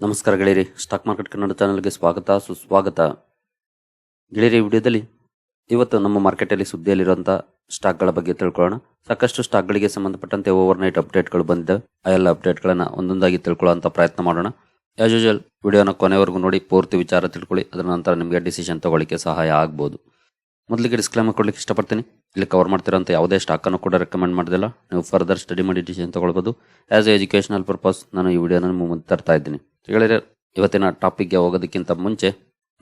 ನಮಸ್ಕಾರ ಗೆಳೆಯರಿ, stock market Kannada ಚಾನಲ್ಗೆ ಸ್ವಾಗತ, ಸುಸ್ವಾಗತ. ಗೆಳೆಯರಿ ವಿಡಿಯೋದಲ್ಲಿ ಇವತ್ತು ನಮ್ಮ ಮಾರ್ಕೆಟಲ್ಲಿ ಸುದ್ದಿಯಲ್ಲಿರುವಂಥ ಸ್ಟಾಕ್ಗಳ ಬಗ್ಗೆ ತಿಳ್ಕೊಳ್ಳೋಣ. ಸಾಕಷ್ಟು ಸ್ಟಾಕ್ಗಳಿಗೆ ಸಂಬಂಧಪಟ್ಟಂತೆ ಓವರ್ ನೈಟ್ ಅಪ್ಡೇಟ್ಗಳು ಬಂದಿದೆ. ಆ ಎಲ್ಲ ಅಪ್ಡೇಟ್ಗಳನ್ನು ಒಂದೊಂದಾಗಿ ತಿಳ್ಕೊಳ್ಳೋಂಥ ಪ್ರಯತ್ನ ಮಾಡೋಣ. ಆಸ್ ಯೂಶುವಲ್ ವಿಡಿಯೋನ ಕೊನೆವರೆಗೂ ನೋಡಿ, ಪೂರ್ತಿ ವಿಚಾರ ತಿಳ್ಕೊಳ್ಳಿ. ಅದರ ನಂತರ ನಿಮಗೆ ಡಿಸಿಷನ್ ತಗೊಳ್ಳಿಕ್ಕೆ ಸಹಾಯ ಆಗ್ಬೋದು. ಮೊದಲಿಗೆ ಡಿಸ್ಕ್ಲೇಮರ್ ಕೊಡಲಿಕ್ಕೆ ಇಷ್ಟಪಡ್ತೀನಿ. ಇಲ್ಲಿ ಕವರ್ ಮಾಡ್ತಿರೋಂಥ ಯಾವುದೇ ಸ್ಟಾಕನ್ನು ಕೂಡ ರೆಕಮೆಂಡ್ ಮಾಡಿದಿಲ್ಲ. ನೀವು ಫರ್ದರ್ ಸ್ಟಡಿ ಮಾಡಿ ಡಿಸಿಷನ್ ತೊಗೊಳ್ಬೋದು. ಆ್ಯಸ್ ಎ ಎಜುಕೇಷನಲ್ ಪರ್ಪಸ್ ನಾನು ಈ ವಿಡಿಯೋನ ಮುಂದೆ ತರ್ತಾ ಇದ್ದೀನಿ. ಹೇಳಿದ್ರೆ ಇವತ್ತಿನ ಟಾಪಿಕ್ಗೆ ಹೋಗೋದಕ್ಕಿಂತ ಮುಂಚೆ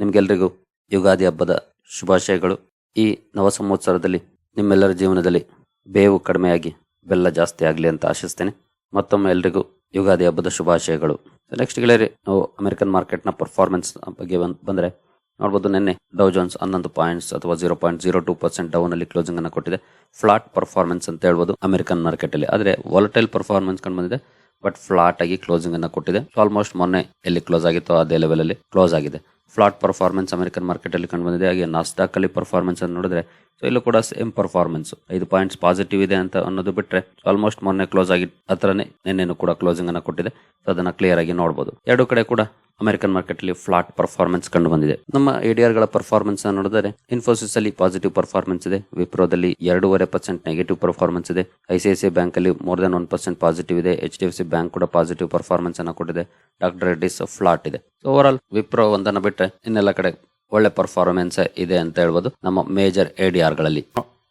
ನಿಮಗೆಲ್ಲರಿಗೂ ಯುಗಾದಿ ಹಬ್ಬದ ಶುಭಾಶಯಗಳು. ಈ ನವ ಸಂವತ್ಸರದಲ್ಲಿ ನಿಮ್ಮೆಲ್ಲರ ಜೀವನದಲ್ಲಿ ಬೇವು ಕಡಿಮೆಯಾಗಿ, ಬೆಲ್ಲ ಜಾಸ್ತಿ ಆಗಲಿ ಅಂತ ಆಶಿಸ್ತೇನೆ. ಮತ್ತೊಮ್ಮೆ ಎಲ್ರಿಗೂ ಯುಗಾದಿ ಹಬ್ಬದ ಶುಭಾಶಯಗಳು. ನೆಕ್ಸ್ಟ್ ಗೆಳೆಯರಿ, ನಾವು ಅಮೆರಿಕನ್ ಮಾರ್ಕೆಟ್ನ ಪರ್ಫಾರ್ಮೆನ್ಸ್ ಬಗ್ಗೆ ಬಂದ್- ಬಂದ್ರೆ ನೋಡ್ಬೋದು ನಿನ್ನೆ ಡೌ ಜೋನ್ಸ್ ಹನ್ನೊಂದು ಪಾಯಿಂಟ್ಸ್ ಅಥವಾ zero point zero two percent down ಅಲ್ಲಿ ಕ್ಲೋಸಿಂಗ್ ಅನ್ನು ಕೊಟ್ಟಿದೆ. ಫ್ಲಾಟ್ ಪರ್ಫಾರ್ಮೆನ್ಸ್ ಅಂತ ಹೇಳ್ಬೋದು ಅಮೆರಿಕನ್ ಮಾರ್ಕೆಟ್ ಅಲ್ಲಿ. ಆದ್ರೆ ವಾಲಟೈಲ್ ಪರ್ಫಾರ್ಮೆನ್ಸ್ ಕಂಡು ಬಂದಿದೆ ಬಟ್ ಫ್ಲಾಟ್ ಆಗಿ ಕ್ಲೋಸಿಂಗ್ ಅನ್ನು ಕೊಟ್ಟಿದೆ. ಆಲ್ಮೋಸ್ಟ್ ಮೊನ್ನೆ ಎಲ್ಲಿ ಕ್ಲೋಸ್ ಆಗಿತ್ತು ಅದೇ ಲೆವೆಲ್ ಅಲ್ಲಿ ಕ್ಲೋಸ್ ಆಗಿದೆ. ಫ್ಲಾಟ್ ಪರ್ಫಾರ್ಮೆನ್ಸ್ ಅಮೆರಿಕನ್ ಮಾರ್ಕೆಟ್ ಅಲ್ಲಿ ಕಂಡು ಬಂದಿದೆ. ಹಾಗೆ ನಾಸ್ಟಾಕ್ ಅಲ್ಲಿ ಪರ್ಫಾರ್ಮೆನ್ಸ್ ಅನ್ನು ನೋಡಿದ್ರೆ ಸೊ ಇಲ್ಲೂ ಕೂಡ ಸೇಮ್ ಪರ್ಫಾರ್ಮೆನ್ಸ್ ಐದು ಪಾಯಿಂಟ್ಸ್ ಪಾಸಿಟಿವ್ ಇದೆ ಅಂತ ಅನ್ನೋದು ಬಿಟ್ರೆ ಆಲ್ಮೋಸ್ಟ್ ಮೊನ್ನೆ ಕ್ಲೋಸ್ ಆಗಿ ಹತ್ರನೇ ನಿನ್ನೆನೂ ಕೂಡ ಕ್ಲೋಸಿಂಗ್ ಅನ್ನು ಕೊಟ್ಟಿದೆ. ಸೊ ಅದನ್ನ ಕ್ಲಿಯರ್ ಆಗಿ ನೋಡಬಹುದು ಎರಡು ಕಡೆ ಕೂಡ ಅಮೆರಿಕನ್ ಮಾರ್ಕೆಟ್ ಅಲ್ಲಿ ಫ್ಲಾಟ್ ಪರ್ಫಾರ್ಮೆನ್ಸ್ ಕಂಡು ಬಂದಿದೆ. ನಮ್ಮ ಎಡಿಆರ್ಗಳ ಪರ್ಫಾರ್ಮೆನ್ಸ್ ನೋಡಿದರೆ ಇನ್ಫೋಸಿಸ್ ಅಲ್ಲಿ ಪಾಸಿಟಿವ್ ಪರ್ಫಾರ್ಮೆನ್ಸ್ ಇದೆ ವಿಪ್ರೋದಲ್ಲಿ ಎರಡೂವರೆ ಪರ್ಸೆಂಟ್ ನೆಗೆಟಿವ್ ಪರ್ಫಾರ್ಮೆನ್ಸ್ ಇದೆ ಐಸಿಐಸಿಐ ಬ್ಯಾಂಕ್ ಅಲ್ಲಿ more than one percent positive ಇದೆ H D F C bank ಕೂಡ ಪಾಸಿಟಿವ್ ಪರ್ಫಾರ್ಮೆನ್ಸ್ ಅನ್ನು ಕೊಟ್ಟಿದೆ ಡಾಕ್ಟರ್ ರೆಡ್ಡಿಸ್ ಫ್ಲಾಟ್ ಇದೆ. ಓವರ್ ಆಲ್ ವಿಪ್ರೋ ಒಂದನ್ನ ಬಿಟ್ಟರೆ ಇನ್ನೆಲ್ಲ ಕಡೆ ಒಳ್ಳೆ ಪರ್ಫಾರ್ಮೆನ್ಸ್ ಇದೆ ಅಂತ ಹೇಳ್ಬೋದು ನಮ್ಮ ಮೇಜರ್ ಎಡಿಆರ್ಗಳಲ್ಲಿ.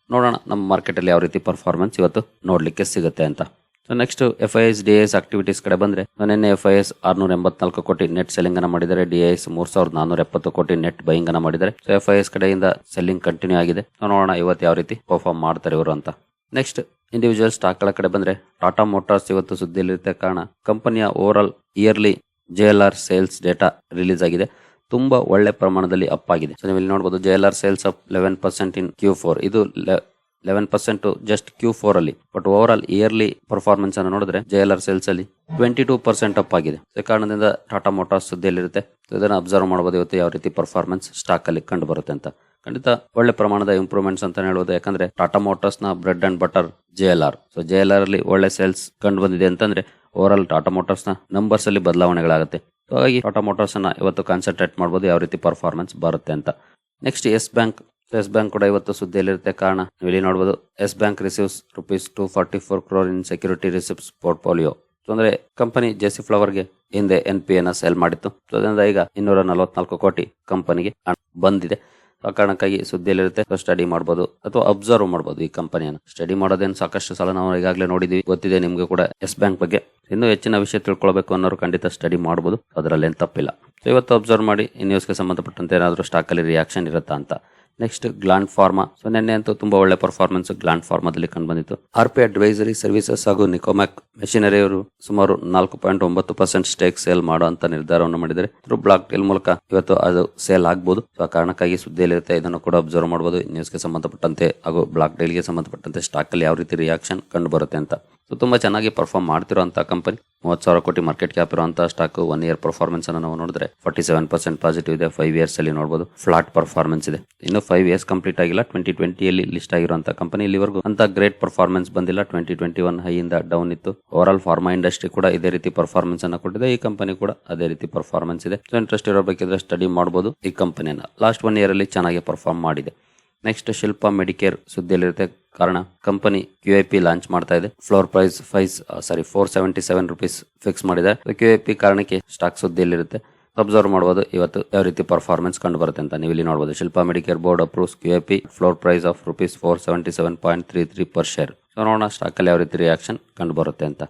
ನೋಡೋಣ ನಮ್ಮ ಮಾರ್ಕೆಟ್ ಅಲ್ಲಿ ಯಾವ ರೀತಿ ಪರ್ಫಾರ್ಮೆನ್ಸ್ ಇವತ್ತು ನೋಡ್ಲಿಕ್ಕೆ ಸಿಗುತ್ತೆ ಅಂತ. So next F I S D S activities ಕಡೆ ಬಂದ್ರೆ ನಿನ್ನೆ ಎಫ್ ಐ ಎಸ್ ಆರ್ನೂರ ಎಂಬತ್ನಾಲ್ಕು ಕೋಟಿ ನೆಟ್ ಸೆಲ್ಲಿಂಗ್ ಅನ್ನ ಮಾಡಿದರೆ ಡಿ ಎಸ್ ಮೂರ್ ಸಾವಿರದ ನಾನೂರ ಎಪ್ಪತ್ತು ಕೋಟಿ ನೆಟ್ ಬೈಯಿಂಗ್ ಅನ್ನ ಮಾಡಿದರೆ ಸೊ ಎಫ್ ಐ ಎಸ್ ಕಡೆಯಿಂದ ಸೆಲ್ಲಿಂಗ್ ಕಂಟಿನ್ಯೂ ಆಗಿದೆ. ನೋಡೋಣ ಇವತ್ತು ಯಾವ ರೀತಿ ಪರ್ಫಾರ್ಮ್ ಮಾಡ್ತಾರೆ ಇವರು ಅಂತ. ನೆಕ್ಸ್ಟ್ ಇಂಡಿವಿಜುವಲ್ ಸ್ಟಾಕ್ಗಳ ಕಡೆ ಬಂದ್ರೆ ಟಾಟಾ ಮೋಟಾರ್ಸ್ ಇವತ್ತು ಸುದ್ದಿಯಲ್ಲಿರುತ್ತೆ ಕಾರಣ, ಕಂಪನಿಯ over all yearly J L R sales data release ಆಗಿದೆ. ತುಂಬಾ ಒಳ್ಳೆ ಪ್ರಮಾಣದಲ್ಲಿ ಅಪ್ ಆಗಿದೆ. ಸೊ ನೀವು ಇಲ್ಲಿ ನೋಡಬಹುದು J L R sales up eleven percent in Q four ಇದು eleven percent just Q four ಅಲ್ಲಿ. But over all yearly performance ಅನ್ನು ನೋಡಿದ್ರೆ ಜೆ ಎಲ್ ಆರ್ ಸೇಲ್ಸ್ ಅಲ್ಲಿ ಟ್ವೆಂಟಿ ಟೂ ಪರ್ಸೆಂಟ್ ಅಪ್ ಆಗಿದೆ. ಈ ಕಾರಣದಿಂದ ಟಾಟಾ ಮೋಟಾರ್ಸ್ ಸುದ್ದಿಯಲ್ಲಿರುತ್ತೆ. ಇದನ್ನ ಅಬ್ಸರ್ವ್ ಮಾಡಬಹುದು ಇವತ್ತು ಯಾವ ರೀತಿ ಪರ್ಫಾರ್ಮೆನ್ಸ್ ಸ್ಟಾಕ್ ಅಲ್ಲಿ ಕಂಡು ಬರುತ್ತೆ ಅಂತ. ಖಂಡಿತ ಒಳ್ಳೆ ಪ್ರಮಾಣದ ಇಂಪ್ರೂವ್ಮೆಂಟ್ಸ್ ಅಂತ ಹೇಳ್ಬೋದು. ಯಾಕಂದ್ರೆ Tata ಮೋಟರ್ಸ್ನ bread and butter J L R so J L R ಅಲ್ಲಿ ಒಳ್ಳೆ ಸೇಲ್ಸ್ ಕಂಡು ಬಂದಿದೆ ಅಂತಂದ್ರೆ ಓವರ್ ಆಲ್ ಟಾಟಾ ಮೋಟಾರ್ಸ್ನ ನಂಬರ್ಸ್ ಅಲ್ಲಿ ಬದಲಾವಣೆಗಳಾಗುತ್ತೆ. ಹಾಗಾಗಿ ಟಾಟಾ ಮೋಟಾರ್ಸ್ ಅನ್ನ ಇವತ್ತು ಕಾನ್ಸಂಟ್ರೇಟ್ ಮಾಡಬಹುದು ಯಾವ ರೀತಿ ಪರ್ಫಾರ್ಮೆನ್ಸ್ ಬರುತ್ತೆ ಅಂತ. Next Yes bank Yes bank ಕೂಡ ಇವತ್ತು ಸುದ್ದಿಯಲ್ಲಿರುತ್ತೆ, ಕಾರಣ ನೀವು ಇಲ್ಲಿ ನೋಡಬಹುದು Yes bank receives rupees two forty four crore in security receives portfolio ಅಂದ್ರೆ ಕಂಪನಿ ಜೆಸಿ ಫ್ಲವರ್ಗೆ ಹಿಂದೆ ಎನ್ ಪಿ ಎನ್ ಸೇಲ್ ಮಾಡಿತ್ತು. ಅದರಿಂದ ಈಗ ಇನ್ನೂರ ನಲವತ್ನಾಲ್ಕು ಕೋಟಿ ಕಂಪನಿಗೆ ಬಂದಿದೆ. ಆ ಕಾರಣಕ್ಕಾಗಿ ಸುದ್ದಿಯಲ್ಲಿರುತ್ತೆ ಸ್ಟಡಿ ಮಾಡಬಹುದು ಅಥವಾ ಅಬ್ಸರ್ವ್ ಮಾಡಬಹುದು ಈ ಕಂಪನಿಯನ್ನು ಸ್ಟಡಿ ಮಾಡೋದೇನು ಸಾಕಷ್ಟು ಸಲ ನಾವು ಈಗಾಗಲೇ ನೋಡಿದ್ವಿ. ಗೊತ್ತಿದೆ ನಿಮ್ಗೆ ಕೂಡ ಎಸ್ ಬ್ಯಾಂಕ್ ಬಗ್ಗೆ. ಇನ್ನೂ ಹೆಚ್ಚಿನ ವಿಷಯ ತಿಳ್ಕೊಳ್ಬೇಕು ಅನ್ನೋರು ಖಂಡಿತ ಸ್ಟಡಿ ಮಾಡಬಹುದು ಅದರಲ್ಲಿ ಏನು ತಪ್ಪಿಲ್ಲ. ಸೊ ಇವತ್ತು ಅಬ್ಸರ್ವ್ ಮಾಡಿ, ಈ ನ್ಯೂಸ್ಗೆ ಸಂಬಂಧಪಟ್ಟಂತೆ ಏನಾದರೂ ಸ್ಟಾಕಲ್ಲಿ ರಿಯಾಕ್ಷನ್ ಇರುತ್ತಾ ಅಂತ. Next gland pharma. ಸೊ ನಿನ್ನೆ ಅಂತೂ ತುಂಬಾ ಒಳ್ಳೆ ಪರ್ಫಾರ್ಮೆನ್ಸ್ ಗ್ಲಾಂಡ್ ಫಾರ್ಮಾದಲ್ಲಿ ಕಂಡು ಬಂದಿತ್ತು. ಆರ್ ಪಿ ಅಡ್ವೈಸರಿ ಸರ್ವಿಸಸ್ ಹಾಗೂ ನಿಕೋಮ್ಯಾಕ್ ಮೆಷಿನರಿ ಅವರು ಸುಮಾರು ನಾಲ್ಕು ಪಾಯಿಂಟ್ ಒಂಬತ್ತು ಪರ್ಸೆಂಟ್ ಸ್ಟೇಕ್ ಸೇಲ್ ಮಾಡೋ ಅಂತ ನಿರ್ಧಾರವನ್ನು ಮಾಡಿದರೆ ಥ್ರೂ ಬ್ಲಾಕ್ ಡೀಲ್ ಮೂಲಕ ಇವತ್ತು ಅದು ಸೇಲ್ ಆಗಬಹುದು ಸೊ ಆ ಕಾರಣಕ್ಕಾಗಿ ಸುದ್ದಿಯಲ್ಲಿರುತ್ತೆ, ಇದನ್ನು ಕೂಡ ಅಬ್ಸರ್ವ್ ಮಾಡಬಹುದು ನ್ಯೂಸ್ಗೆ ಸಂಬಂಧಪಟ್ಟಂತೆ ಹಾಗೂ ಬ್ಲಾಕ್ ಡೀಲ್ಗೆ ಸಂಬಂಧಪಟ್ಟಂತೆ ಸ್ಟಾಕ್ ಅಲ್ಲಿ ಯಾವ ರೀತಿ ರಿಯಾಕ್ಷನ್ ಕಂಡು ಬರುತ್ತೆ ಅಂತ. ಸೊ ತುಂಬ ಚೆನ್ನಾಗಿ ಪರ್ಫಾರ್ಮ್ ಮಾಡ್ತಿರೋಂಥ ಕಂಪನಿ ಮೂವತ್ತು ಸಾವಿರ ಕೋಟಿ ಮಾರ್ಕೆಟ್ ಕ್ಯಾಪ್ ಇರುವಂತ ಸ್ಟಾಕ್ ಒನ್ ಇಯರ್ ಪರ್ಫಾರ್ಮೆನ್ಸ್ ಅನ್ನು ನಾವು ನೋಡಿದ್ರೆ ಫಾರ್ಟಿ ಸೆವೆನ್ ಪರ್ಸೆಂಟ್ ಪಾಸಿಟಿವ್ ಇದೆ. ಫೈವ್ ಇಯರ್ಸ್ ಅಲ್ಲಿ ನೋಡಬಹುದು ಫ್ಲಾಟ್ ಪರ್ಫಾರ್ಮೆನ್ಸ್ ಇದೆ. ಇನ್ನು ಫೈವ್ ಇಯರ್ಸ್ ಕಂಪ್ಲೀಟ್ ಆಗಿಲ್ಲ. ಟ್ವೆಂಟಿ ಟ್ವೆಂಟಿಯಲ್ಲಿ ಲಿಸ್ಟ್ ಆಗಿರುವಂತಹ ಕಂಪನಿ ಇಲ್ಲಿವರೆಗೂ ಅಂತ ಗ್ರೇಟ್ ಪರ್ಫಾರ್ಮೆನ್ಸ್ ಬಂದಿಲ್ಲ. ಟ್ವೆಂಟಿ ಟ್ವೆಂಟಿ ಒನ್ ಹೈ ಇಂದ ಡೌನ್ ಇತ್ತು. ಓವರ್ ಆಲ್ ಫಾರ್ಮಾ ಇಂಡಸ್ಟ್ರಿ ಕೂಡ ಇದೇ ರೀತಿ ಪರ್ಫಾರ್ಮೆನ್ಸ್ ಅನ್ನು ಕೊಟ್ಟಿದೆ. ಈ ಕಂಪನಿ ಕೂಡ ಅದೇ ರೀತಿ ಪರ್ಫಾರ್ಮೆನ್ಸ್ ಇದೆ. ಸೊ ಇಂಟ್ರೆಸ್ಟ್ ಇರಬೇಕಿದ್ರೆ ಸ್ಟಡಿ ಮಾಡಬಹುದು ಈ ಕಂಪನಿಯನ್ನು ಲಾಸ್ಟ್ ಒನ್ ಇಯರ್ ಅಲ್ಲಿ ಚೆನ್ನಾಗಿ ಪರ್ಫಾರ್ಮ್ ಮಾಡಿದೆ. ನೆಕ್ಸ್ಟ್ ಶಿಲ್ಪ ಮೆಡಿಕೇರ್ ಸುದ್ದಿಯಲ್ಲಿರುತ್ತೆ. ಕಾರಣ company Q I P launch ಮಾಡ್ತಾ ಇದೆ. Floor price five sorry four seventy seven rupees fix ಮಾಡಿದೆ. ಕ್ಯೂ ಐ ಪಿ ಕಾರಣಕ್ಕೆ ಸ್ಟಾಕ್ ಸುದ್ದಿಯಲ್ಲಿರುತ್ತೆ. ಅಬ್ಸರ್ವ್ ಮಾಡಬಹುದು ಇವತ್ತು ಯಾವ ರೀತಿ ಪರ್ಫಾರ್ಮೆನ್ಸ್ ಕಂಡು ಬರುತ್ತೆ ಅಂತ ನೀವು ಇಲ್ಲಿ ನೋಡಬಹುದು Shilpa Medicare board approves Q I P floor price of rupees four seventy seven point three three per share so ನೋಡೋಣ ಸ್ಟಾಕ್ ಅಲ್ಲಿ ಯಾವ ರೀತಿ ರಿಯಾಕ್ಷನ್ ಕಂಡು ಬರುತ್ತೆ ಅಂತ.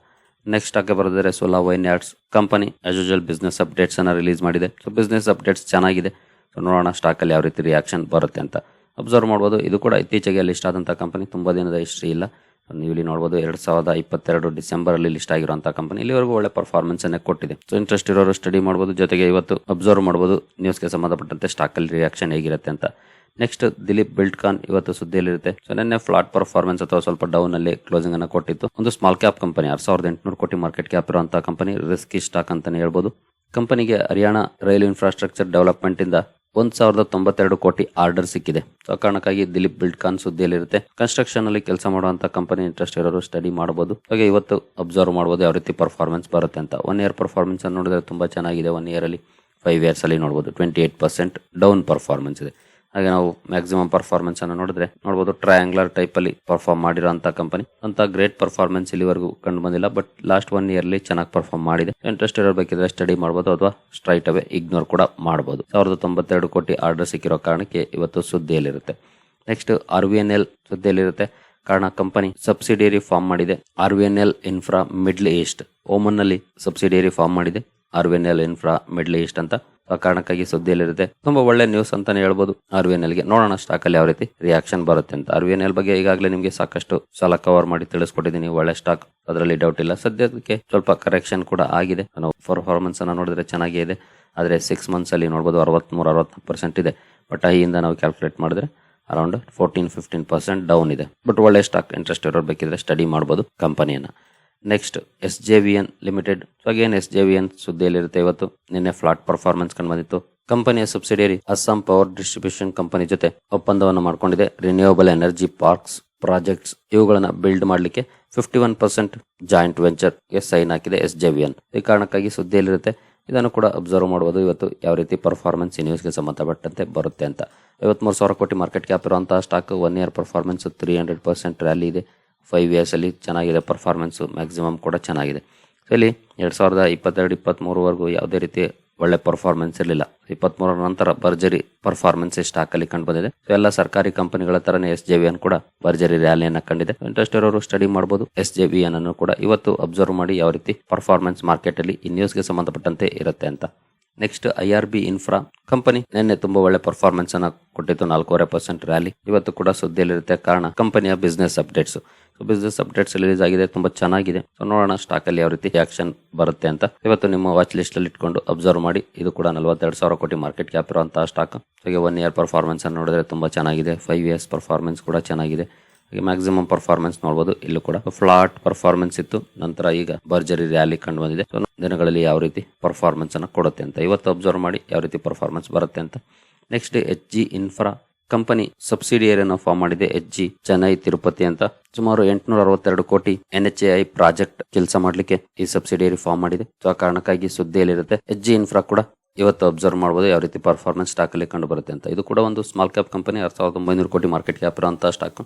ನೆಕ್ಸ್ಟ್ ಸ್ಟಾಕ್ ಬರೆದರೆ Sula vineyards company as usual business updates ಅನ್ನ release ಮಾಡಿದೆ. ಸೊ ಬಿಸ್ನೆಸ್ ಅಪ್ಡೇಟ್ಸ್ ಚೆನ್ನಾಗಿದೆ. ಸೊ ನೋಡೋಣ ಸ್ಟಾಕ್ ಅಲ್ಲಿ ಯಾವ ರೀತಿ ರಿಯಾಕ್ಷನ್ ಬರುತ್ತೆ ಅಂತ. ಅಬ್ಸರ್ವ್ ಮಾಡ್ಬೋದು. ಇದು ಕೂಡ ಇತ್ತೀಚೆಗೆ ಲಿಸ್ಟ್ ಆದಂಥ ಕಂಪನಿ. ತುಂಬಾ ದಿನದ ಹಿಸ್ಟ್ರಿ ಇಲ್ಲ. ನೀವು ಇಲ್ಲಿ ನೋಡಬಹುದು ಎರಡ್ ಸಾವಿರದ ಇಪ್ಪತ್ತೆರಡು ಡಿಸೆಂಬರ್ ಅಲ್ಲಿ ಲಿಸ್ಟ್ ಆಗಿರುವಂಥ ಕಂಪನಿ. ಇಲ್ಲಿವರೆಗೂ ಒಳ್ಳೆ ಪರ್ಫಾರ್ಮೆನ್ಸ್ ಅನ್ನ ಕೊಟ್ಟಿದೆ. ಸೊ ಇಂಟ್ರೆಸ್ಟ್ ಇರೋರು ಸ್ಟಡಿ ಮಾಡಬಹುದು ಜೊತೆಗೆ ಇವತ್ತು ಅಬ್ಸರ್ವ್ ಮಾಡಬಹುದು ನ್ಯೂಸ್ಗೆ ಸಂಬಂಧಪಟ್ಟಂತೆ ಸ್ಟಾಕಲ್ಲಿ ರಿಯಾಕ್ಷನ್ ಹೇಗಿರುತ್ತೆ ಅಂತ. ನೆಕ್ಸ್ಟ್ ದಿಲೀಪ್ ಬಿಲ್ಡ್ಕಾನ್ ಇವತ್ತು ಸುದ್ದಿಯಲ್ಲಿರುತ್ತೆ. ಸೊ ನಿನ್ನೆ ಫ್ಲಾಟ್ ಪರ್ಫಾರ್ಮೆನ್ಸ್ ಅಥವಾ ಸ್ವಲ್ಪ ಡೌನ್ ಅಲ್ಲಿ ಕ್ಲೋಸಿಂಗ್ ಅನ್ನು ಕೊಟ್ಟಿತ್ತು. ಒಂದು ಸ್ಮಾಲ್ ಕ್ಯಾಪ್ ಕಂಪನಿ ಆರ್ ಸಾವಿರದ ಎಂಟುನೂರು ಕೋಟಿ ಮಾರ್ಕೆಟ್ ಕ್ಯಾಪ್ ಇರುವಂತಹ ಕಂಪನಿ ರಿಸ್ಕಿ ಸ್ಟಾಕ್ ಅಂತಾನೆ ಹೇಳ್ಬೋದು. ಕಂಪನಿಗೆ ಹರಿಯಾಣ ರೈಲ್ ಇನ್ಫ್ರಾಸ್ಟ್ರಕ್ಚರ್ ಡೆವಲಪ್ಮೆಂಟ್ ಇಂದ ಒಂದ್ ಸಾವಿರದ ತೊಂಬತ್ತೆರಡು ಕೋಟಿ ಆರ್ಡರ್ ಸಿಕ್ಕಿದೆ. ಸೊ ಆ ಕಾರಣಕ್ಕಾಗಿ ದಿಲೀಪ್ ಬಿಲ್ಡ್ಕಾನ್ ಸುದ್ದಿಯಲ್ಲಿರುತ್ತೆ. ಕನ್ಸ್ಟ್ರಕ್ಷನ್ ಅಲ್ಲಿ ಕೆಲಸ ಮಾಡುವಂತ ಕಂಪನಿ ಇಂಟ್ರೆಸ್ಟ್ ಇರೋರು ಸ್ಟಡಿ ಮಾಡಬಹುದು ಹಾಗೆ ಇವತ್ತು ಅಬ್ಸರ್ವ್ ಮಾಡಬಹುದು ಯಾವ ರೀತಿ ಪರ್ಫಾರ್ಮೆನ್ಸ್ ಬರುತ್ತೆ ಅಂತ. ಒನ್ ಇಯರ್ ಪರ್ಫಾರ್ಮೆನ್ಸ್ ನೋಡಿದ್ರೆ ತುಂಬಾ ಚೆನ್ನಾಗಿದೆ. ಒನ್ ಇಯರ್ ಅಲ್ಲಿ ಫೈವ್ ಇಯರ್ಸ್ ಅಲ್ಲಿ ನೋಡಬಹುದು twenty eight percent down performance ಇದೆ. ಹಾಗೆ ನಾವು ಮ್ಯಾಕ್ಸಿಮಮ್ ಪರ್ಫಾರ್ಮೆನ್ಸ್ ಅನ್ನು ನೋಡಿದ್ರೆ ನೋಡಬಹುದು ಟ್ರಯಾಂಗ್ಲರ್ ಟೈಪ್ ಅಲ್ಲಿ ಪರ್ಫಾರ್ಮ್ ಮಾಡಿರೋಂಥ ಕಂಪನಿ ಅಂತ ಗ್ರೇಟ್ ಪರ್ಫಾರ್ಮೆನ್ಸ್ ಇಲ್ಲಿವರೆಗೂ ಕಂಡು ಬಂದಿಲ್ಲ ಬಟ್ ಲಾಸ್ಟ್ ಒನ್ ಇಯರ್ಲಿ ಚೆನ್ನಾಗಿ ಪರ್ಫಾರ್ಮ್ ಮಾಡಿದೆ. ಇಂಟ್ರೆಸ್ಟ್ ಇರಬೇಕಿದ್ರೆ ಸ್ಟಡಿ ಮಾಡಬಹುದು ಅಥವಾ ಸ್ಟ್ರೈಟ್ ಅವೇ ಇಗ್ನೋರ್ ಕೂಡ ಮಾಡಬಹುದು ಸಾವಿರದ ತೊಂಬತ್ತೆರಡು ಕೋಟಿ ಆರ್ಡರ್ ಸಿಕ್ಕಿರೋ ಕಾರಣಕ್ಕೆ ಇವತ್ತು ಸುದ್ದಿಯಲ್ಲಿರುತ್ತೆ. Next R V N L ಸುದ್ದಿಯಲ್ಲಿರುತ್ತೆ. ಕಾರಣ ಕಂಪನಿ ಸಬ್ಸಿಡಿಯರಿ ಫಾರ್ಮ್ ಮಾಡಿದೆ. R V N L infra middle east ಓಮನ್ನಲ್ಲಿ subsidiary form ಮಾಡಿದೆ. R V N L infra middle east ಅಂತ. ಕಾರಣಕ್ಕಾಗಿ ಸುದ್ದಿಯಲ್ಲಿರುತ್ತೆ. ತುಂಬಾ ಒಳ್ಳೆ ನ್ಯೂಸ್ ಅಂತಾನೆ ಹೇಳ್ಬೋದು. ಆರ್ ವಿ ಎನ್ ಎಲ್ಗೆ ನೋಡೋಣ ಸ್ಟಾಕ್ ಅಲ್ಲಿ ಯಾವ ರೀತಿ ರಿಯಾಕ್ಷನ್ ಬರುತ್ತೆ ಅಂತ. ಆರ್ ವಿ ಎನ್ ಎಲ್ ಬಗ್ಗೆ ಈಗಾಗಲೇ ನಿಮಗೆ ಸಾಕಷ್ಟು ಸಲ ಕವರ್ ಮಾಡಿ ತಿಳಿಸ್ಕೊಟ್ಟಿದ್ದೀನಿ. ಒಳ್ಳೆ ಸ್ಟಾಕ್ ಅದರಲ್ಲಿ ಡೌಟ್ ಇಲ್ಲ. ಸದ್ಯಕ್ಕೆ ಸ್ವಲ್ಪ ಕರೆಕ್ಷನ್ ಕೂಡ ಆಗಿದೆ. ನಾವು ಪರ್ಫಾರ್ಮೆನ್ಸ್ ಅನ್ನ ನೋಡಿದ್ರೆ ಚೆನ್ನಾಗೇ ಇದೆ. ಆದರೆ ಸಿಕ್ಸ್ ಮಂತ್ಸ್ ಅಲ್ಲಿ ನೋಡಬಹುದು ಅರವತ್ಮೂರು ಅರವತ್ತು ಪರ್ಸೆಂಟ್ ಇದೆ. ಬಟ್ ಐಯಿಂದ ನಾವು ಕ್ಯಾಲ್ಕುಲೇಟ್ ಮಾಡಿದ್ರೆ around fourteen fifteen percent down ಇದೆ. ಬಟ್ ಒಳ್ಳೆ ಸ್ಟಾಕ್ ಇಂಟ್ರೆಸ್ಟ್ ಇರೋರು ಬೇಕಿದ್ರೆ ಸ್ಟಡಿ ಮಾಡ್ಬೋದು ಕಂಪನಿಯನ್ನ next S J V N limited. So again S J V N ಸುದ್ದಿಯಲ್ಲಿರುತ್ತೆ ಇವತ್ತು. ನಿನ್ನೆ ಫ್ಲಾಟ್ ಪರ್ಫಾರ್ಮೆನ್ಸ್ ಕಂಡು ಬಂದಿತ್ತು. ಕಂಪನಿಯ subsidiary Assam power distribution company ಜೊತೆ ಒಪ್ಪಂದವನ್ನು ಮಾಡಿಕೊಂಡಿದೆ. ರಿನ್ಯೂವಬಲ್ ಎನರ್ಜಿ ಪಾರ್ಕ್ಸ್ ಪ್ರಾಜೆಕ್ಟ್ಸ್ ಇವುಗಳನ್ನ ಬಿಲ್ಡ್ ಮಾಡಲಿಕ್ಕೆ ಫಿಫ್ಟಿ ಒನ್ ಪರ್ಸೆಂಟ್ ಜಾಯಿಂಟ್ ವೆಂಚರ್ಗೆ ಸೈನ್ ಹಾಕಿದೆ ಎಸ್ ಜೆ ವಿ ಎನ್ ಈ ಕಾರಣಕ್ಕಾಗಿ ಸುದ್ದಿಯಲ್ಲಿರುತ್ತೆ. ಇದನ್ನು ಕೂಡ ಅಬ್ಸರ್ವ್ ಮಾಡಬಹುದು ಇವತ್ತು ಯಾವ ರೀತಿ ಪರ್ಫಾರ್ಮೆನ್ಸ್ ಈ ನ್ಯೂಸ್ಗೆ ಸಂಬಂಧಪಟ್ಟಂತೆ ಬರುತ್ತೆ ಅಂತ. ಐವತ್ಮೂರು ಸಾವಿರ ಕೋಟಿ ಮಾರ್ಕೆಟ್ ಕ್ಯಾಪ್ ಇರುವಂತಹ stock one year performance three hundred percent rally ಇದೆ. ಫೈವ್ ಇಯರ್ಸ್ ಅಲ್ಲಿ ಚೆನ್ನಾಗಿದೆ ಪರ್ಫಾರ್ಮೆನ್ಸ್ ಮ್ಯಾಕ್ಸಿಮಮ್ ಕೂಡ ಚೆನ್ನಾಗಿದೆ. ಸೊ ಇಲ್ಲಿ ಎರಡು ಸಾವಿರದ ಇಪ್ಪತ್ತೆರಡು ಇಪ್ಪತ್ತ್ಮೂರವರೆಗೂ ಯಾವುದೇ ರೀತಿ ಒಳ್ಳೆ ಪರ್ಫಾರ್ಮೆನ್ಸ್ ಇರಲಿಲ್ಲ. ಇಪ್ಪತ್ತ್ಮೂರರ ನಂತರ ಭರ್ಜರಿ ಪರ್ಫಾರ್ಮೆನ್ಸ್ ಸ್ಟಾಕ್ ಅಲ್ಲಿ ಕಂಡು ಬಂದಿದೆ. ಸೊ ಎಲ್ಲ ಸರ್ಕಾರಿ ಕಂಪನಿಗಳ ತರನೇ ಎಸ್ ಜೆ ವಿ ಅನ್ನು ಕೂಡ ಭರ್ಜರಿ ರ್ಯಾಲಿಯನ್ನು ಕಂಡಿದೆ. ಇಂಟ್ರೆಸ್ಟ್ ಇರೋರು ಸ್ಟಡಿ ಮಾಡಬಹುದು ಎಸ್ ಜೆ ವಿ ಅನ್ನು ಕೂಡ ಇವತ್ತು ಅಬ್ಸರ್ವ್ ಮಾಡಿ ಯಾವ ರೀತಿ ಪರ್ಫಾರ್ಮೆನ್ಸ್ ಮಾರ್ಕೆಟ್ ಅಲ್ಲಿ ಈ ನ್ಯೂಸ್ಗೆ ಸಂಬಂಧಪಟ್ಟಂತೆ ಇರುತ್ತೆ ಅಂತ. Next I R B infra company ನಿನ್ನೆ ತುಂಬಾ ಒಳ್ಳೆ ಪರ್ಫಾರ್ಮೆನ್ಸ್ ಅನ್ನ ಕೊಟ್ಟಿತ್ತು, ನಾಲ್ಕೂವರೆ ಪರ್ಸೆಂಟ್ ರ್ಯಾಲಿ ಇವತ್ತು ಕೂಡ ಸುದ್ದಿಯಲ್ಲಿರುತ್ತೆ, ಕಾರಣ ಕಂಪನಿಯ business updates so business updates release ಆಗಿದೆ, ತುಂಬಾ ಚೆನ್ನಾಗಿದೆ. ಸೊ ನೋಡೋಣ ಸ್ಟಾಕ್ ಅಲ್ಲಿ ಯಾವ ರೀತಿ ಆಕ್ಷನ್ ಬರುತ್ತೆ ಅಂತ. ಇವತ್ತು ನಿಮ್ಮ ವಾಚ್ ಲಿಸ್ಟ್ ಅಲ್ಲಿ ಇಟ್ಕೊಂಡು ಅಬ್ಸರ್ವ್ ಮಾಡಿ. ಇದು ಕೂಡ ನಲವತ್ತೆರಡು ಸಾವಿರ ಕೋಟಿ ಮಾರ್ಕೆಟ್ ಕ್ಯಾಪ್ ಇರುವಂತಹ ಸ್ಟಾಕ್ ಹಾಗೆ ಒನ್ ಇಯರ್ ಪರ್ಫಾರ್ಮೆನ್ಸ್ ಅನ್ನು ನೋಡಿದ್ರೆ ತುಂಬಾ ಚೆನ್ನಾಗಿದೆ. ಫೈವ್ ಇಯರ್ಸ್ ಪರ್ಫಾರ್ಮೆನ್ಸ್ ಕೂಡ ಚೆನ್ನಾಗಿದೆ. ಮ್ಯಾಕ್ಸಿಮಮ್ ಪರ್ಫಾರ್ಮೆನ್ಸ್ ನೋಡಬಹುದು ಇಲ್ಲೂ ಕೂಡ ಫ್ಲಾಟ್ ಪರ್ಫಾರ್ಮೆನ್ಸ್ ಇತ್ತು. ನಂತರ ಈಗ ಭರ್ಜರಿ ರ್ಯಾಲಿ ಕಂಡು ಬಂದಿದೆ. ದಿನಗಳಲ್ಲಿ ಯಾವ ರೀತಿ ಪರ್ಫಾರ್ಮೆನ್ಸ್ ಅನ್ನು ಕೊಡುತ್ತೆ ಅಂತ. ಇವತ್ತು ಅಬ್ಸರ್ವ್ ಮಾಡಿ ಯಾವ ರೀತಿ ಪರ್ಫಾರ್ಮೆನ್ಸ್ ಬರುತ್ತೆ ಅಂತ. Next H G infra company ಸಬ್ಸಿಡಿಯರಿಯನ್ನು form ಮಾಡಿದೆ. ಎಚ್ ಜಿ ಚೆನ್ನೈ ತಿರುಪತಿ ಅಂತ. ಸುಮಾರು ಎಂಟುನೂರ ಅರವತ್ತೆರಡು ಕೋಟಿ ಎನ್ ಎಚ್ ಐ ಪ್ರಾಜೆಕ್ಟ್ ಕೆಲಸ ಮಾಡಲಿಕ್ಕೆ ಈ ಸಬ್ಸಿಡಿಯರಿ ಫಾರ್ಮ್ ಮಾಡಿದೆ. ಸೊ ಆ ಕಾರಣಕ್ಕಾಗಿ ಸುದ್ದಿಯಲ್ಲಿರುತ್ತೆ. ಎಚ್ ಜಿ ಇನ್ಫ್ರಾ ಕೂಡ ಇವತ್ತು ಅಬ್ಸರ್ವ್ ಮಾಡ್ಬೋದು ಯಾವ ರೀತಿ ಪರ್ಫಾರ್ಮೆನ್ಸ್ ಸ್ಟಾಕಲ್ಲಿ ಕಂಡು ಬರುತ್ತೆ ಅಂತ. ಇದು ಕೂಡ ಒಂದು ಸ್ಮಾಲ್ ಕ್ಯಾಪ್ ಕಂಪನಿ ಆರು ಸಾವಿರದ ಒಂಬೈನೂರು ಕೋಟಿ ಮಾರ್ಕೆಟ್ ಕ್ಯಾಪ್ ಇರುವಂತಹ ಸ್ಟಾಕ್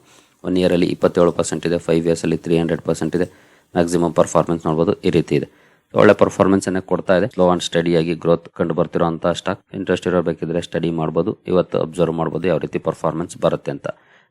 ಒನ್ ಇಯರಲ್ಲಿ ಇಪ್ಪತ್ತೇಳು ಪರ್ಸೆಂಟ್ ಇದೆ ಫೈವ್ ಇಯರ್ಸಲ್ಲಿ ತ್ರೀ ಹಂಡ್ರೆಡ್ ಪರ್ಸೆಂಟ್ ಇದೆ. ಮ್ಯಾಕ್ಸಿಮಮ್ ಪರ್ಫಾರ್ಮೆನ್ಸ್ ನೋಡಬಹುದು ಈ ರೀತಿ ಇದೆ. ಒಳ್ಳೆ ಪರ್ಫಾರ್ಮೆನ್ಸ್ ಅನ್ನ ಕೊಡ್ತಾ ಇದೆ. ಸ್ಲೋ ಆ್ಯಂಡ್ ಸ್ಟಡಿಯಾಗಿ ಗ್ರೋತ್ ಕಂಡು ಬರ್ತಿರುವಂತಹ ಸ್ಟಾಕ್ ಇಂಟ್ರೆಸ್ಟ್ ಇರಬೇಕಿದ್ರೆ ಸ್ಟಡಿ ಮಾಡ್ಬೋದು. ಇವತ್ತು ಅಬ್ಸರ್ವ್ ಮಾಡ್ಬೋದು ಯಾವ ರೀತಿ ಪರ್ಫಾರ್ಮೆನ್ಸ್ ಬರುತ್ತೆ ಅಂತ.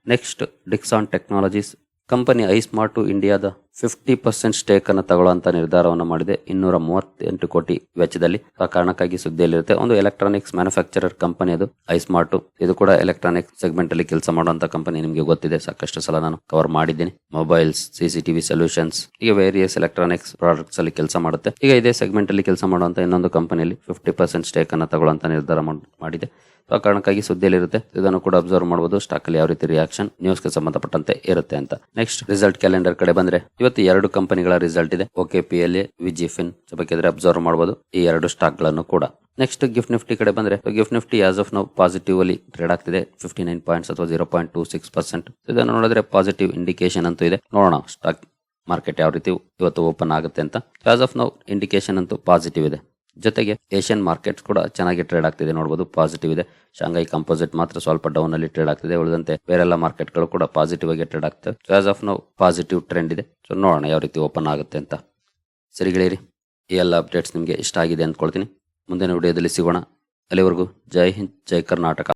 Next Dixon technologies company I smart ಇಂಡಿಯಾದ ಫಿಫ್ಟಿ ಪರ್ಸೆಂಟ್ ಸ್ಟೇಕ್ ಅನ್ನು ತಗೊಳ್ಳುವಂತ ನಿರ್ಧಾರವನ್ನು ಮಾಡಿದೆ. ಇನ್ನೂರ ಮೂವತ್ತೆಂಟು ಕೋಟಿ ವೆಚ್ಚದಲ್ಲಿ. ಆ ಕಾರಣಕ್ಕಾಗಿ ಸುದ್ದಿಯಲ್ಲಿರುತ್ತೆ, ಒಂದು ಎಲೆಕ್ಟ್ರಾನಿಕ್ಸ್ ಮ್ಯಾನುಫ್ಯಾಕ್ಚರರ್ ಕಂಪನಿ ಅದು, ಐ ಸ್ಮಾರ್ಟ್ ಇದು ಕೂಡ ಎಲೆಕ್ಟ್ರಾನಿಕ್ ಸೆಗ್ಮೆಂಟ್ ಅಲ್ಲಿ ಕೆಲಸ ಮಾಡುವಂತ ಕಂಪನಿ ನಿಮಗೆ ಗೊತ್ತಿದೆ. ಸಾಕಷ್ಟು ಸಲ ನಾನು ಕವರ್ ಮಾಡಿದ್ದೀನಿ. ಮೊಬೈಲ್ಸ್ ಸಿಸಿಟಿವಿ ಸೊಲ್ಯೂಷನ್ಸ್ ಈಗ ವೇರಿಯಸ್ ಎಲೆಕ್ಟ್ರಾನಿಕ್ಸ್ ಪ್ರಾಡಕ್ಟ್ಸ್ ಅಲ್ಲಿ ಕೆಲಸ ಮಾಡುತ್ತೆ. ಈಗ ಇದೇ ಸೆಗ್ಮೆಂಟ್ ಅಲ್ಲಿ ಕೆಲಸ ಮಾಡುವಂತ ಇನ್ನೊಂದು ಕಂಪನಿಯಲ್ಲಿ ಫಿಫ್ಟಿ ಪರ್ಸೆಂಟ್ ಸ್ಟೇಕ್ ಅನ್ನು ತಗೊಳ್ಳುವಂತ ನಿರ್ಧಾರ ಮಾಡಿದೆ. ಆ ಕಾರಣಕ್ಕಾಗಿ ಸುದ್ದಿಯಲ್ಲಿರುತ್ತೆ. ಇದನ್ನು ಕೂಡ ಅಬ್ಸರ್ವ್ ಮಾಡಬಹುದು ಸ್ಟಾಕ್ ಅಲ್ಲಿ ಯಾವ ರೀತಿ ರಿಯಾಕ್ಷನ್ ನ್ಯೂಸ್ಗೆ ಸಂಬಂಧಪಟ್ಟಂತೆ ಇರುತ್ತೆ ಅಂತ. ನೆಕ್ಸ್ಟ್ ರಿಸಲ್ಟ್ ಕ್ಯಾಲೆಂಡರ್ ಕಡೆ ಬಂದ್ರೆ ಇವತ್ತು ಎರಡು ಕಂಪನಿಗಳ ರಿಸಲ್ಟ್ ಇದೆ. ಓಕೆ ಪಿ ಎಲ್ ಎ ವಿಜಿಫಿನ್ ಬೇಕಿದ್ರೆ ಅಬ್ಸರ್ವ್ ಮಾಡಬಹುದು ಈ ಎರಡು ಸ್ಟಾಕ್ಗಳನ್ನು ಕೂಡ. ನೆಕ್ಸ್ಟ್ ಗಿಫ್ಟ್ ನಿಫ್ಟಿ ಕಡೆ ಬಂದ್ರೆ ಗಿಫ್ಟ್ ನಿಫ್ಟಿ ಆಸ್ ಆಫ್ ನಾವು ಪಾಸಿಟಿವ್ ಅಲ್ಲಿ ಟ್ರೇಡ್ ಆಗ್ತಿದೆ. ಫಿಫ್ಟಿ ನೈನ್ ಪಾಯಿಂಟ್ಸ್ ಅಥವಾ zero point two six percent ಇದನ್ನು ನೋಡಿದ್ರೆ ಪಾಸಿಟಿವ್ ಇಂಡಿಕೇಶನ್ ಅಂತೂ ಇದೆ. ನೋಡೋಣ ಸ್ಟಾಕ್ ಮಾರ್ಕೆಟ್ ಯಾವ ರೀತಿ ಇವತ್ತು ಓಪನ್ ಆಗುತ್ತೆ ಅಂತ. ಆಸ್ ಆಫ್ ನಾವು ಇಂಡಿಕೇಶನ್ ಅಂತೂ ಪಾಸಿಟಿವ್ ಇದೆ. ಜೊತೆಗೆ ಏಷ್ಯನ್ ಮಾರ್ಕೆಟ್ಸ್ ಕೂಡ ಚೆನ್ನಾಗಿ ಟ್ರೇಡ್ ಆಗ್ತಿದೆ. ನೋಡಬಹುದು ಪಾಸಿಟಿವ್ ಇದೆ. ಶಾಂಘೈ ಕಂಪೋಸಿಟ್ ಮಾತ್ರ ಸ್ವಲ್ಪ ಡೌನ್ ಅಲ್ಲಿ ಟ್ರೇಡ್ ಆಗ್ತಿದೆ. ಉಳಿದಂತೆ ಬೇರೆಲ್ಲ ಮಾರ್ಕೆಟ್ಗಳು ಕೂಡ ಪಾಸಿಟಿವ್ ಆಗಿ ಟ್ರೇಡ್ ಆಗ್ತವೆ as of now positive trend ಇದೆ. ಸೊ ನೋಡೋಣ ಯಾವ ರೀತಿ ಓಪನ್ ಆಗುತ್ತೆ ಅಂತ. ಸರಿ ಗೆಳೆಯರಿ, ಈ ಎಲ್ಲ ಅಪ್ಡೇಟ್ಸ್ ನಿಮಗೆ ಇಷ್ಟ ಆಗಿದೆ ಅಂದ್ಕೊಳ್ತೀನಿ. ಮುಂದಿನ ವಿಡಿಯೋದಲ್ಲಿ ಸಿಗೋಣ. ಅಲ್ಲಿವರೆಗೂ ಜೈ ಹಿಂದ್, ಜೈ ಕರ್ನಾಟಕ.